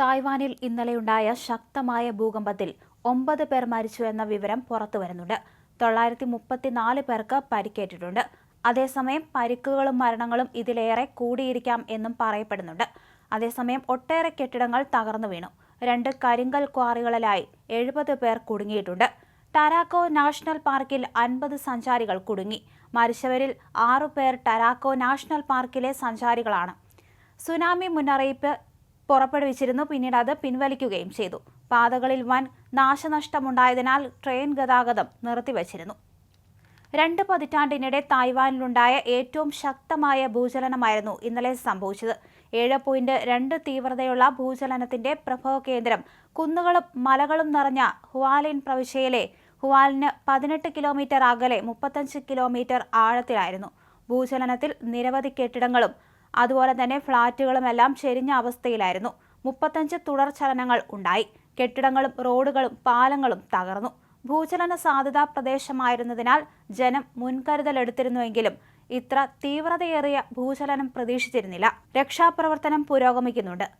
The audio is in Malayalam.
തായ്വാനിൽ ഇന്നലെയുണ്ടായ ശക്തമായ ഭൂകമ്പത്തിൽ ഒമ്പത് പേർ മരിച്ചു എന്ന വിവരം പുറത്തുവരുന്നുണ്ട്. തൊള്ളായിരത്തി മുപ്പത്തിനാല് പേർക്ക് പരിക്കേറ്റിട്ടുണ്ട്. അതേസമയം പരിക്കുകളും മരണങ്ങളും ഇതിലേറെ കൂടിയിരിക്കാം എന്നും പറയപ്പെടുന്നുണ്ട്. അതേസമയം ഒട്ടേറെ കെട്ടിടങ്ങൾ തകർന്നു വീണു. രണ്ട് കരിങ്കൽ ക്വാറികളിലായി എഴുപത് പേർ കുടുങ്ങിയിട്ടുണ്ട്. ടരാക്കോ നാഷണൽ പാർക്കിൽ അൻപത് സഞ്ചാരികൾ കുടുങ്ങി. മരിച്ചവരിൽ ആറു പേർ ടരാക്കോ നാഷണൽ പാർക്കിലെ സഞ്ചാരികളാണ്. സുനാമി മുന്നറിയിപ്പ് പുറപ്പെടുവിച്ചിരുന്നു. പിന്നീട് അത് പിൻവലിക്കുകയും ചെയ്തു. പാതകളിൽ വൻ നാശനഷ്ടമുണ്ടായതിനാൽ ട്രെയിൻ ഗതാഗതം നിർത്തിവച്ചിരുന്നു. രണ്ട് പതിറ്റാണ്ടിനിടെ തായ്വാനിലുണ്ടായ ഏറ്റവും ശക്തമായ ഭൂചലനമായിരുന്നു ഇന്നലെ സംഭവിച്ചത്. ഏഴ് പോയിന്റ് രണ്ട് തീവ്രതയുള്ള ഭൂചലനത്തിന്റെ പ്രഭവ കേന്ദ്രം കുന്നുകളും മലകളും നിറഞ്ഞ ഹുവാലിൻ പ്രവിശ്യയിലെ ഹുവാലിന് പതിനെട്ട് കിലോമീറ്റർ അകലെ മുപ്പത്തഞ്ച് കിലോമീറ്റർ ആഴത്തിലായിരുന്നു. ഭൂചലനത്തിൽ നിരവധി കെട്ടിടങ്ങളും അതുപോലെ തന്നെ ഫ്ളാറ്റുകളുമെല്ലാം ചെരിഞ്ഞ അവസ്ഥയിലായിരുന്നു. മുപ്പത്തഞ്ച് തുടർചലനങ്ങൾ ഉണ്ടായി. കെട്ടിടങ്ങളും റോഡുകളും പാലങ്ങളും തകർന്നു. ഭൂചലന സാധ്യതാ പ്രദേശമായിരുന്നതിനാൽ ജനം മുൻകരുതലെടുത്തിരുന്നുവെങ്കിലും ഇത്ര തീവ്രതയേറിയ ഭൂചലനം പ്രതീക്ഷിച്ചിരുന്നില്ല. രക്ഷാപ്രവർത്തനം പുരോഗമിക്കുന്നുണ്ട്.